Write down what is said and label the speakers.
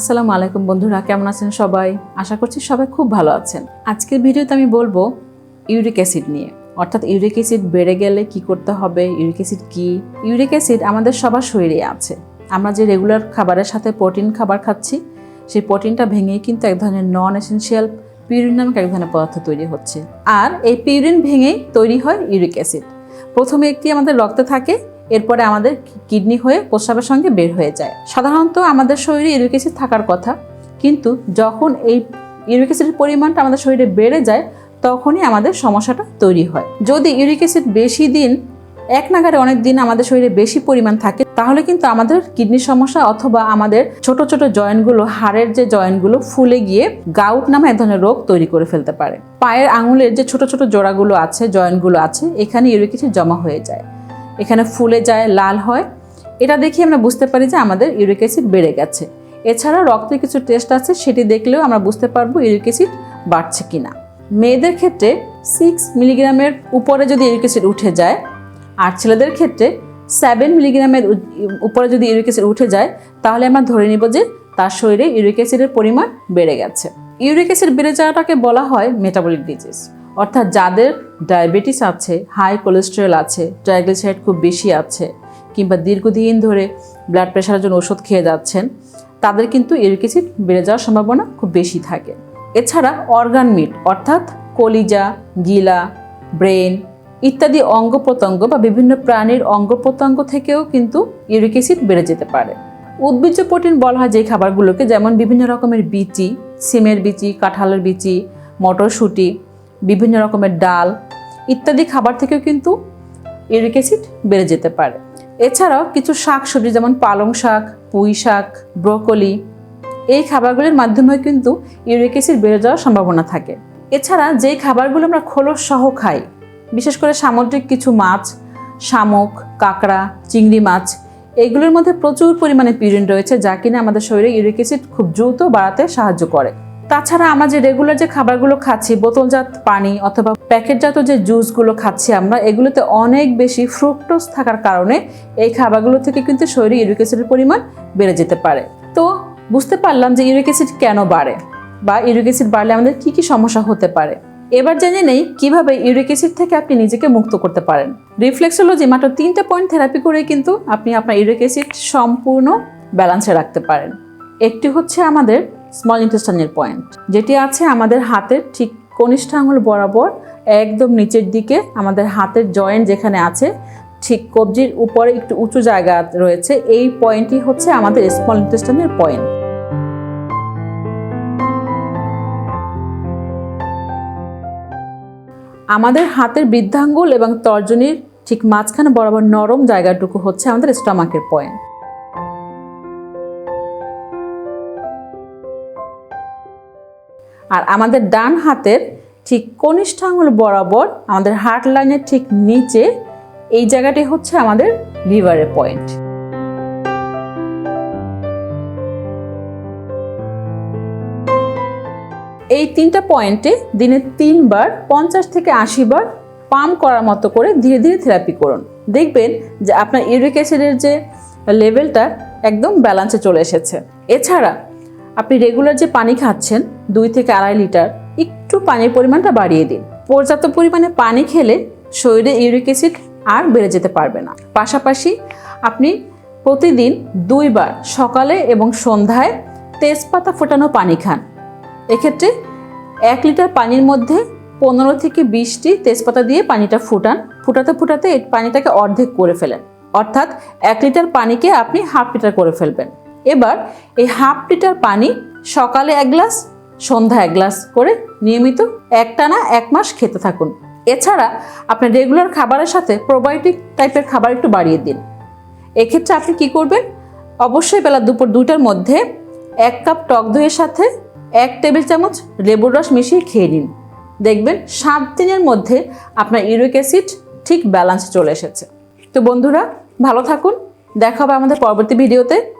Speaker 1: আসসালামু আলাইকুম বন্ধুরা, কেমন আছেন সবাই? আশা করছি সবাই খুব ভালো আছেন। আজকের ভিডিওতে আমি বলব ইউরিক অ্যাসিড নিয়ে। অর্থাৎ ইউরিক অ্যাসিড বেড়ে গেলে কি করতে হবে, ইউরিক অ্যাসিড কি? ইউরিক অ্যাসিড আমাদের সবার শরীরে আছে। আমরা যে রেগুলার খাবারের সাথে প্রোটিন খাবার খাচ্ছি, সেই প্রোটিনটা ভেঙেই কিন্তু এক ধরনের নন এসেনশিয়াল পিউরিন নামক এক ধরনের পদার্থ তৈরি হচ্ছে। আর এই পিউরিন ভেঙেই তৈরি হয় ইউরিক অ্যাসিড। প্রথমে একটি আমাদের রক্তে থাকে এরপরে আমাদের কিডনি হয়ে প্রস্রাবের সঙ্গে বের হয়ে যায়। সাধারণত আমাদের শরীরে ইউরিক অ্যাসিড থাকার কথা, কিন্তু যখন এই ইউরিক অ্যাসিডের পরিমাণটা আমাদের শরীরে বেড়ে যায়, তখনই আমাদের সমস্যাটা তৈরি হয়। যদি ইউরিক অ্যাসিড বেশি দিন, এক নাগারে অনেক দিন আমাদের শরীরে বেশি পরিমাণ থাকে, তাহলে কিন্তু আমাদের কিডনির সমস্যা অথবা আমাদের ছোট ছোট জয়েন্টগুলো, হাড়ের যে জয়েন্টগুলো ফুলে গিয়ে গাউট নামে এক ধরনের রোগ তৈরি করে ফেলতে পারে। পায়ের আঙুলের যে ছোট ছোট জোড়াগুলো আছে, জয়েন্টগুলো আছে, এখানে ইউরিক অ্যাসিড জমা হয়ে যায়। এখানে ফুলে যায়, লাল হয়। এটা দেখে আমরা বুঝতে পারি যে আমাদের ইউরিক অ্যাসিড বেড়ে গেছে। এছাড়া রক্তের কিছু টেস্ট আছে, সেটি দেখলেও আমরা বুঝতে পারব ইউরিক অ্যাসিড বাড়ছে কিনা। মেয়েদের ক্ষেত্রে সিক্স মিলিগ্রামের উপরে যদি ইউরিক অ্যাসিড উঠে যায়, আর ছেলেদের ক্ষেত্রে সেভেন মিলিগ্রামের উপরে যদি ইউরিক অ্যাসিড উঠে যায়, তাহলে আমরা ধরে নিব যে তার শরীরে ইউরিক অ্যাসিডের পরিমাণ বেড়ে গেছে। ইউরিক অ্যাসিড বেড়ে যাওয়াটাকে বলা হয় মেটাবলিক ডিজিজ অর্থাৎ যাদের ডায়াবেটিস আছে, হাই কোলেস্টেরল আছে ট্রাইগ্লিসারাইড খুব বেশি আছে, কিংবা দীর্ঘদিন ধরে ব্লাড প্রেশারের জন্য ওষুধ খেয়ে যাচ্ছেন, তাদের কিন্তু ইউরিক বেড়ে যাওয়ার সম্ভাবনা খুব বেশি থাকে। এছাড়া অর্গান মিট, অর্থাৎ কলিজা, গিলা ব্রেন ইত্যাদি অঙ্গ প্রত্যঙ্গ বা বিভিন্ন প্রাণীর অঙ্গ প্রত্যঙ্গ থেকেও কিন্তু ইউরিক অ্যাসিড বেড়ে যেতে পারে। উদ্ভিজ্জ প্রোটিন বলা হয় যে খাবারগুলোকে, যেমন বিভিন্ন রকমের বিচি, সিমের বিচি, কাঁঠালের বিচি, মটরশুঁটি বিভিন্ন রকমের ডাল ইত্যাদি খাবার থেকেও কিন্তু ইউরিক অ্যাসিড বেড়ে যেতে পারে। এছাড়াও কিছু শাক সবজি যেমন পালং শাক, পুঁই শাক, ব্রোকলি, এই খাবারগুলির মাধ্যমে কিন্তু ইউরিক অ্যাসিড বেড়ে যাওয়ার সম্ভাবনা থাকে। এছাড়া যেই খাবারগুলো আমরা খোলস সহ খাই, বিশেষ করে সামুদ্রিক কিছু মাছ, শামুক, কাঁকড়া, চিংড়ি মাছ, এগুলোর মধ্যে প্রচুর পরিমাণে পিউরিন রয়েছে যা কিনা আমাদের শরীরে ইউরিক অ্যাসিড খুব দ্রুত বাড়াতে সাহায্য করে। তাছাড়া আমরা যে রেগুলার যে খাবারগুলো খাচ্ছি, বোতলজাত পানি অথবা প্যাকেটজাত যে জুসগুলো খাচ্ছি আমরা, এগুলোতে অনেক বেশি ফ্রুক্টোজ থাকার কারণে এই খাবারগুলো থেকে কিন্তু শরীরে ইউরিক অ্যাসিডের পরিমাণ বেড়ে যেতে পারে। তো বুঝতে পারলাম যে ইউরিক অ্যাসিড কেন বাড়ে বা ইউরিক অ্যাসিড বাড়লে আমাদের কি কি সমস্যা হতে পারে। এবার জেনে নেই কীভাবে ইউরিক অ্যাসিড থেকে আপনি নিজেকে মুক্ত করতে পারেন। রিফ্লেক্সোলজি মাত্র তিনটা পয়েন্ট থেরাপি করে কিন্তু আপনি আপনার ইউরিক অ্যাসিড সম্পূর্ণ ব্যালেন্সে রাখতে পারেন। একটি হচ্ছে আমাদের স্মল ইন্টেস্টাইনের পয়েন্ট যেটি আছে আমাদের হাতের ঠিক কনিষ্ঠ আঙুল বরাবর, একদম নিচের দিকে আমাদের হাতের জয়েন্ট যেখানে আছে, ঠিক কবজির উপরে একটু উঁচু জায়গা রয়েছে, এই পয়েন্টই হচ্ছে আমাদের স্মল ইন্টেস্টাইনের পয়েন্ট আমাদের হাতের বৃদ্ধাঙ্গুল এবং তর্জনীর ঠিক মাঝখানে বরাবর নরম জায়গাটুকু হচ্ছে আমাদের স্টমাকের পয়েন্ট আর আমাদের ডান হাতের ঠিক কনিষ্ঠ আঙুল বরাবর, আমাদের হার্ট লাইনের ঠিক নিচে এই জায়গাটি হচ্ছে আমাদের লিভারের পয়েন্ট এই তিনটা পয়েন্টে দিনে তিনবার, পঞ্চাশ থেকে আশি বার পাম্প করার মতো করে ধীরে ধীরে থেরাপি করুন। দেখবেন যে আপনার ইউরিক অ্যাসিডের যে লেভেলটা একদম ব্যালান্সে চলে এসেছে। এছাড়া আপনি রেগুলার যে পানি খাচ্ছেন, দুই থেকে আড়াই লিটার, একটু পানির পরিমাণটা বাড়িয়ে দিন। পর্যাপ্ত পরিমাণে পানি খেলে শরীরে ইউরিক অ্যাসিড আর বেড়ে যেতে পারবে না। পাশাপাশি আপনি প্রতিদিন দুইবার সকালে এবং সন্ধ্যায় তেজপাতা ফোটানো পানি খান। এক্ষেত্রে এক লিটার পানির মধ্যে পনেরো থেকে বিশটি তেজপাতা দিয়ে পানিটা ফুটান। ফুটাতে ফুটাতে পানিটাকে অর্ধেক করে ফেলেন। অর্থাৎ এক লিটার পানিকে আপনি হাফ লিটার করে ফেলবেন। এবার এই হাফ লিটার পানি সকালে এক গ্লাস, সন্ধ্যা এক গ্লাস করে নিয়মিত একটানা এক মাস খেতে থাকুন। এছাড়া আপনার রেগুলার খাবারের সাথে প্রোবায়োটিক টাইপের খাবার একটু বাড়িয়ে দিন। এক্ষেত্রে আপনি কি করবেন? অবশ্যই বেলা দুপুর দুইটার মধ্যে এক কাপ টক দইয়ের সাথে এক টেবিল চামচ লেবুর রস মিশিয়ে খেয়ে নিন। দেখবেন সাত দিনের মধ্যে আপনার ইউরিক অ্যাসিড ঠিক ব্যালান্সে চলে এসেছে। তো বন্ধুরা, ভালো থাকুন। দেখা হবে আমাদের পরবর্তী ভিডিওতে।